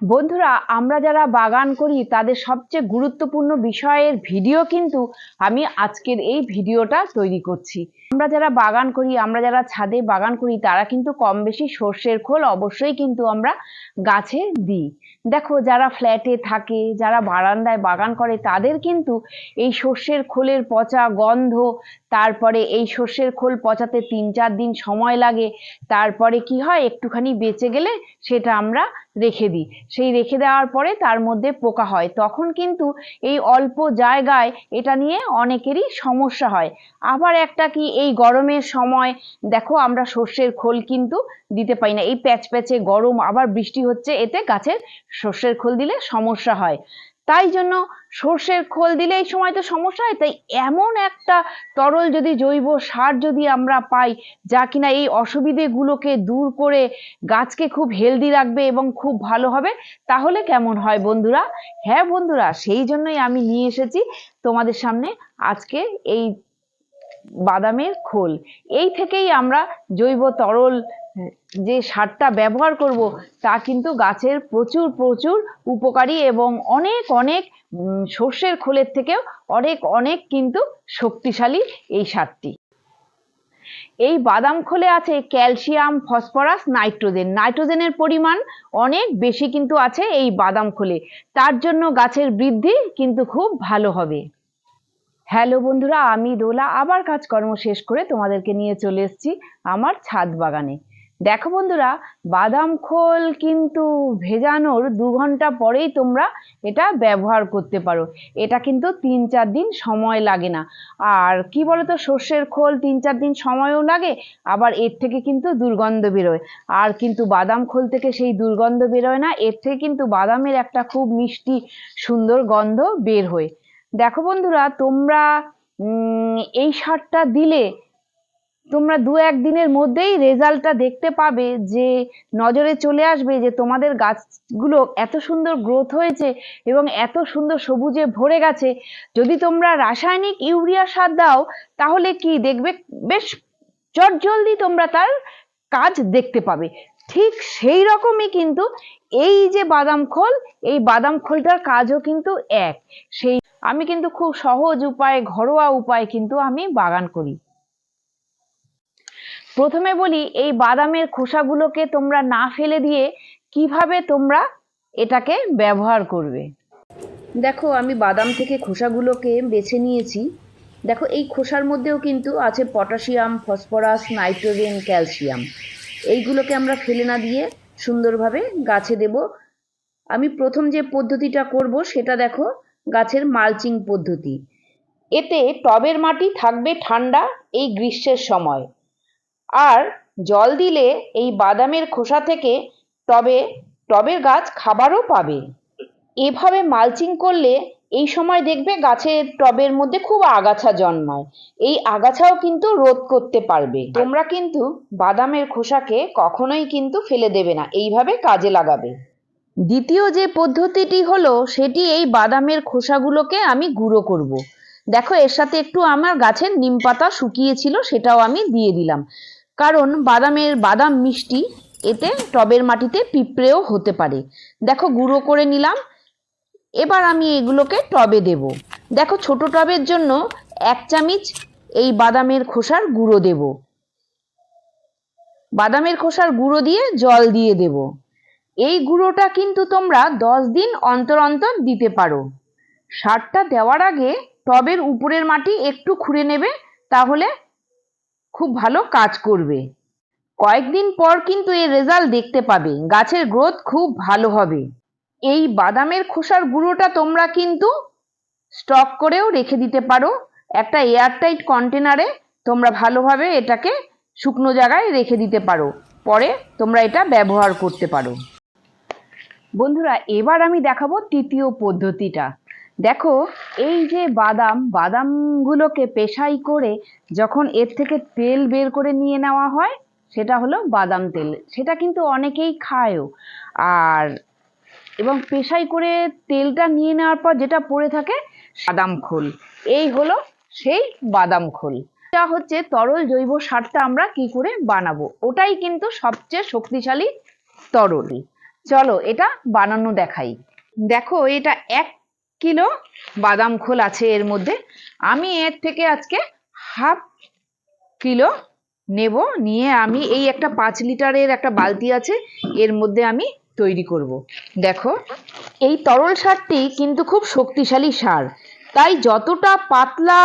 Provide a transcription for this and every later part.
বন্ধুরা, আমরা যারা বাগান করি, তাদের সবচেয়ে গুরুত্বপূর্ণ বিষয়ের ভিডিও কিন্তু আমি আজকের এই ভিডিওটা তৈরি করছি। আমরা যারা বাগান করি, আমরা যারা ছাদে বাগান করি, তারা কিন্তু কম বেশি সর্ষের খোল অবশ্যই কিন্তু আমরা গাছে দিই। দেখো, যারা ফ্ল্যাটে থাকে, যারা বারান্দায় বাগান করে, তাদের কিন্তু এই সর্ষের খোলের পচা গন্ধ, তারপরে এই সর্ষের খোল পচাতে তিন চার দিন সময় লাগে, তারপরে কি হয়, একটুখানি বেঁচে গেলে সেটা আমরা রেখে দিই। সেই রেখে দেওয়ার পরে তার মধ্যে পোকা হয়। তখন কিন্তু এই অল্প জায়গায় এটা নিয়ে অনেকেরই সমস্যা হয়। আবার একটা কি, এই গরমের সময় দেখো আমরা সর্ষের খোল কিন্তু দিতে পারি না। এই প্যাচ প্যাচে গরম, আবার বৃষ্টি হচ্ছে, এতে গাছের সর্ষের খোল দিলে সমস্যা হয়। তাই জন্য সর্ষের খোল দিলে এই সময় তো সমস্যা হয়। তাই এমন একটা তরল যদি জৈব সার যদি আমরা পাই, যা কিনা এই অসুবিধেগুলোকে দূর করে গাছকে খুব হেলদি রাখবে এবং খুব ভালো হবে, তাহলে কেমন হয় বন্ধুরা? হ্যাঁ বন্ধুরা, সেই জন্যই আমি নিয়ে এসেছি তোমাদের সামনে আজকে এই বাদামের খোল। এই থেকেই আমরা জৈব তরল যে সারটা ব্যবহার করব, তা কিন্তু গাছের প্রচুর প্রচুর উপকারী এবং অনেক অনেক সর্ষের খোলের থেকেও অনেক অনেক কিন্তু শক্তিশালী এই সারটি। এই বাদাম খোলে আছে ক্যালসিয়াম, ফসফরাস, নাইট্রোজেন। নাইট্রোজেনের পরিমাণ অনেক বেশি কিন্তু আছে এই বাদাম খোলে। তার জন্য গাছের বৃদ্ধি কিন্তু খুব ভালো হবে। হ্যালো বন্ধুরা, আমি দোলা। আবার কাজকর্ম শেষ করে তোমাদেরকে নিয়ে চলে এসেছি আমার ছাদ বাগানে। দেখো বন্ধুরা, বাদাম খোল কিন্তু ভেজানোর দু ঘণ্টা পরেই তোমরা এটা ব্যবহার করতে পারো। এটা কিন্তু তিন চার দিন সময় লাগে না। আর কি বলতো, সর্ষের খোল তিন চার দিন সময়ও লাগে, আবার এর থেকে কিন্তু দুর্গন্ধ বেরোয়। আর কিন্তু বাদাম খোল থেকে সেই দুর্গন্ধ বেরোয় না, এর থেকে কিন্তু বাদামের একটা খুব মিষ্টি, সুন্দর গন্ধ বের হয়। দেখো বন্ধুরা, তোমরা এই সারটা দিলে তোমরা দু একদিনের মধ্যেই রেজাল্টটা দেখতে পাবে যে নজরে চলে আসবে যে তোমাদের গাছগুলো এত সুন্দর গ্রোথ হয়েছে এবং এত সুন্দর সবুজে ভরে গেছে। যদি তোমরা রাসায়নিক ইউরিয়া সার দাও, তাহলে কি দেখবে? বেশ চটজলদি তোমরা তার কাজ দেখতে পাবে। ঠিক সেই রকমই কিন্তু এই যে বাদাম খোল, এই বাদাম খোলটার কাজও কিন্তু এক। সেই আমি কিন্তু খুব সহজ উপায়ে, ঘরোয়া উপায়ে কিন্তু আমি বাগান করি। প্রথমে বলি, এই বাদামের খোসাগুলোকে তোমরা না ফেলে দিয়ে কীভাবে তোমরা এটাকে ব্যবহার করবে? দেখো, আমি বাদাম থেকে খোসাগুলোকে বেছে নিয়েছি। দেখো, এই খোসার মধ্যেও কিন্তু আছে পটাশিয়াম, ফসফরাস, নাইট্রোজেন, ক্যালসিয়াম। এইগুলোকে আমরা ফেলে না দিয়ে সুন্দরভাবে গাছে দেব। আমি প্রথম যে পদ্ধতিটা করব সেটা দেখো গাছের মালচিং পদ্ধতি। এতে টবের মাটি থাকবে ঠান্ডা এই গ্রীষ্মের সময়। আর জল দিলে এই বাদামের খোসা থেকে টবে, টবের গাছ খাবারও পাবে। এভাবে মালচিং করলে এই সময় দেখবে গাছের টবের মধ্যে খুব আগাছা জন্মায়। এই আগাছাও কিন্তু রোধ করতে পারবে। তোমরা কিন্তু বাদামের খোসাকে কখনোই কিন্তু ফেলে দেবে না। এইভাবে কাজে লাগাবে। দ্বিতীয় যে পদ্ধতিটি হলো, সেটি এই বাদামের খোসাগুলোকে আমি গুঁড়ো করব। দেখো, এর সাথে একটু আমার গাছের নিম পাতা শুকিয়েছিল, সেটাও আমি দিয়ে দিলাম। কারণ বাদামের বাদাম মিষ্টি, এতে টবের মাটিতে পিঁপড়েও হতে পারে। দেখো, গুঁড়ো করে নিলাম। এবার আমি এগুলোকে টবে দেব। দেখো, ছোট টবের জন্য এক চামিচ এই বাদামের খোসার গুঁড়ো দেব। বাদামের খোসার গুঁড়ো দিয়ে জল দিয়ে দেব। এই গুঁড়োটা কিন্তু তোমরা দশ দিন অন্তর অন্তর দিতে পারো। সারটা দেওয়ার আগে টবের উপরের মাটি একটু খুঁড়ে নেবে, তাহলে খুব ভালো কাজ করবে। কয়েকদিন পর কিন্তু এর রেজাল্ট দেখতে পাবে, গাছের গ্রোথ খুব ভালো হবে। এই বাদামের খোসার গুঁড়োটা তোমরা কিন্তু স্টক করেও রেখে দিতে পারো। একটা এয়ারটাইট কন্টেনারে তোমরা ভালোভাবে এটাকে শুকনো জায়গায় রেখে দিতে পারো। পরে তোমরা এটা ব্যবহার করতে পারো। বন্ধুরা, এবার আমি দেখাবো তৃতীয় পদ্ধতিটা। দেখো, এই যে বাদাম, বাদামগুলোকে পেশাই করে যখন এর থেকে তেল বের করে নিয়ে নেওয়া হয়, সেটা হলো বাদাম তেল। সেটা কিন্তু অনেকেই খায়ও। আর এবং পেশাই করে তেলটা নিয়ে নেওয়ার পর যেটা পড়ে থাকে, বাদাম খোল। এই হলো সেই বাদাম খোল। এটা হচ্ছে তরল জৈব সারটা আমরা কি করে বানাবো? ওটাই কিন্তু সবচেয়ে শক্তিশালী তরল। চলো এটা বানানো দেখাই। দেখো, এটা এক কিলো বাদাম খোল আছে এর মধ্যে। আমি এর থেকে আজকে হাফ কিলো নেব। নিয়ে আমি এই একটা পাঁচ লিটারের একটা বালতি আছে, এর মধ্যে আমি তৈরি করব। দেখো, এই তরল সারটি কিন্তু খুব শক্তিশালী সার। তাই যতটা পাতলা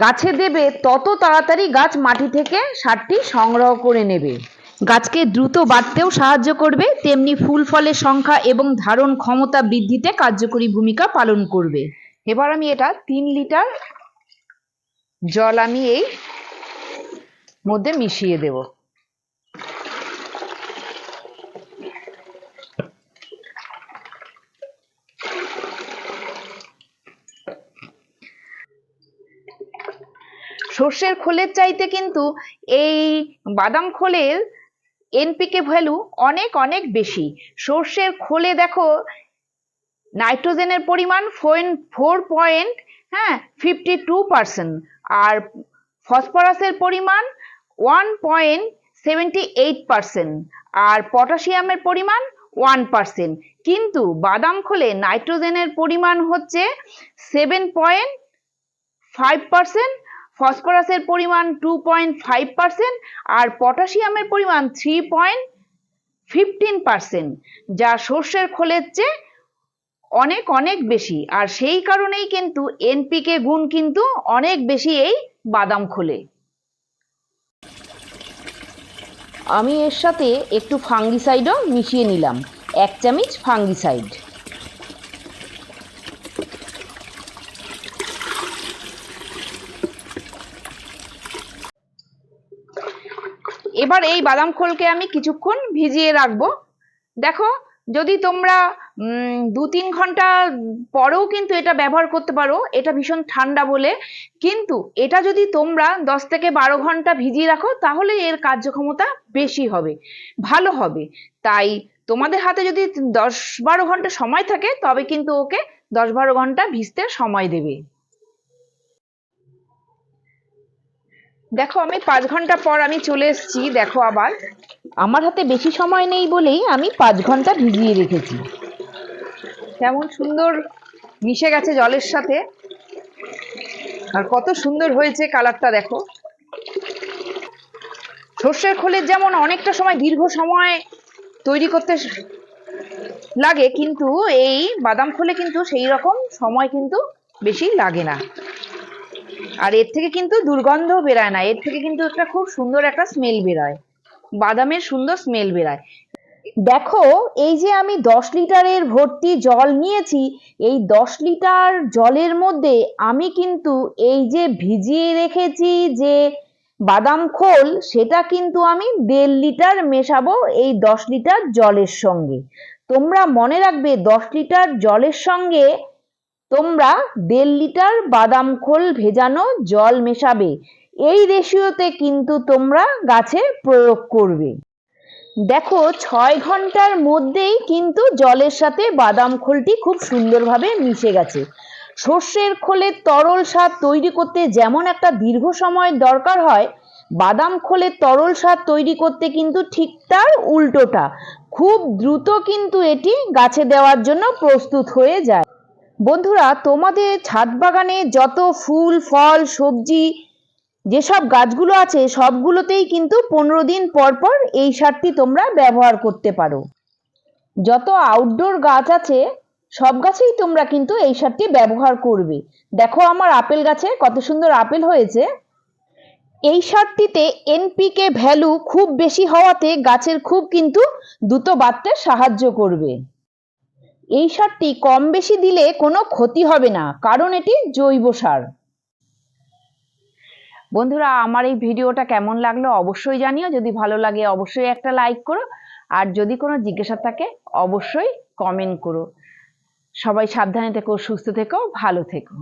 গাছে দেবে, তত তাড়াতাড়ি গাছ মাটি থেকে সারটি সংগ্রহ করে নেবে। গাছকে দ্রুত বাড়তেও সাহায্য করবে, তেমনি ফুল ফলের সংখ্যা এবং ধারণ ক্ষমতা বৃদ্ধিতে কার্যকরী ভূমিকা পালন করবে। এবার আমি এটা তিন লিটার জল আমি এই মধ্যে মিশিয়ে দেব। সর্ষের খোলের চাইতে কিন্তু এই বাদাম খোলের এনপিকে ভ্যালু অনেক অনেক বেশি। সর্ষের খোলে দেখো নাইট্রোজেনের পরিমাণ ফোর পয়েন্ট হ্যাঁ ফিফটি টু পার্সেন্ট আর ফসফরাসের পরিমাণ one point seventy eight percent আর পটাশিয়ামের পরিমাণ ওয়ান পার্সেন্ট কিন্তু বাদাম খোলে নাইট্রোজেনের পরিমাণ হচ্ছে সেভেন পয়েন্ট ফাইভ পার্সেন্ট ফসফরাসের পরিমাণ টু পয়েন্ট ফাইভ পার্সেন্ট আর পটাশিয়ামের পরিমাণ থ্রি পয়েন্ট ফিফটিন পার্সেন্ট যা সর্ষের খোলের চেয়ে অনেক অনেক বেশি। আর সেই কারণেই কিন্তু এনপিকে গুণ কিন্তু অনেক বেশি এই বাদাম খোলে। আমি এর সাথে একটু ফাঙ্গিসাইডও মিশিয়ে নিলাম। এক চামচ ফাঙ্গিসাইড এবার এই বাদাম খোলকে আমি কিছুক্ষণ ভিজিয়ে রাখব। দেখো, যদি তোমরা দু তিন ঘণ্টা পরেও কিন্তু এটা ব্যবহার করতে পারো, এটা ভীষণ ঠান্ডা বলে। কিন্তু এটা যদি তোমরা দশ থেকে বারো ঘণ্টা ভিজিয়ে রাখো, তাহলে এর কার্যক্ষমতা বেশি হবে, ভালো হবে। তাই তোমাদের হাতে যদি দশ বারো ঘণ্টা সময় থাকে, তবে কিন্তু ওকে দশ বারো ঘণ্টা ভিজতে সময় দেবে। দেখো, আমি পাঁচ ঘণ্টা পর আমি চলে এসেছি, দেখো আবার। আমার হাতে বেশি সময় নেই বলেই আমি পাঁচ ঘণ্টা ভিজিয়ে রেখেছি। কেমন সুন্দর মিশে গেছে জলের সাথে। আর কত সুন্দর হয়েছে কালারটা, দেখো। সর্ষের খোলের যেমন অনেকটা সময় দীর্ঘ সময় তৈরি করতে লাগে, কিন্তু এই বাদাম খোলে কিন্তু সেই রকম সময় কিন্তু বেশি লাগে না। আর এর থেকে কিন্তু দুর্গন্ধ বেরায় না। এর থেকে কিন্তু একটা খুব সুন্দর একটা স্মেল বেরায়। বাদামের সুন্দর স্মেল বেরায়। দেখো, এই যে আমি দশ লিটারের ভর্তি জল নিয়েছি, এই দশ লিটার জলের মধ্যে আমি কিন্তু এই যে ভিজিয়ে রেখেছি যে বাদাম খোল, সেটা কিন্তু আমি দেড় লিটার মেশাবো এই দশ লিটার জলের সঙ্গে। তোমরা মনে রাখবে, দশ লিটার জলের সঙ্গে তোমরা দেড় লিটার বাদাম খোল ভেজানো জল মেশাবে। এই রেশিওতে কিন্তু তোমরা গাছে প্রয়োগ করবে। দেখো, ছয় ঘণ্টার মধ্যেই কিন্তু জলের সাথে বাদাম খোলটি খুব সুন্দরভাবে মিশে গেছে। সর্ষের খোলের তরল সার তৈরি করতে যেমন একটা দীর্ঘ সময় দরকার হয়, বাদাম খোলের তরল সার তৈরি করতে কিন্তু ঠিক তার উল্টোটা। খুব দ্রুত কিন্তু এটি গাছে দেওয়ার জন্য প্রস্তুত হয়ে যায়। বন্ধুরা, তোমাদের ছাদ বাগানে যত ফুল, ফল, সবজি, যেসব গাছগুলো আছে, সবগুলোতেই কিন্তু পনেরো দিন পর পর এই সারটি তোমরা ব্যবহার করতে পারো। যত আউটডোর গাছ আছে, সব গাছেই তোমরা কিন্তু এই সারটি ব্যবহার করবে। দেখো আমার আপেল গাছে কত সুন্দর আপেল হয়েছে। এই সারটিতে এনপিকে ভ্যালু খুব বেশি হওয়াতে গাছের খুব কিন্তু দ্রুত বাড়তে সাহায্য করবে। এই সারটি কম বেশি দিলে কোনো ক্ষতি হবে না, কারণ এটি জৈব সার। বন্ধুরা, আমার এই ভিডিওটা কেমন লাগল অবশ্যই জানিও, যদি ভালো লাগে অবশ্যই একটা লাইক করো, আর যদি কোনো জিজ্ঞাসা থাকে অবশ্যই কমেন্ট করো। সবাই সাবধানে থেকো, সুস্থ থেকো, ভালো থেকো।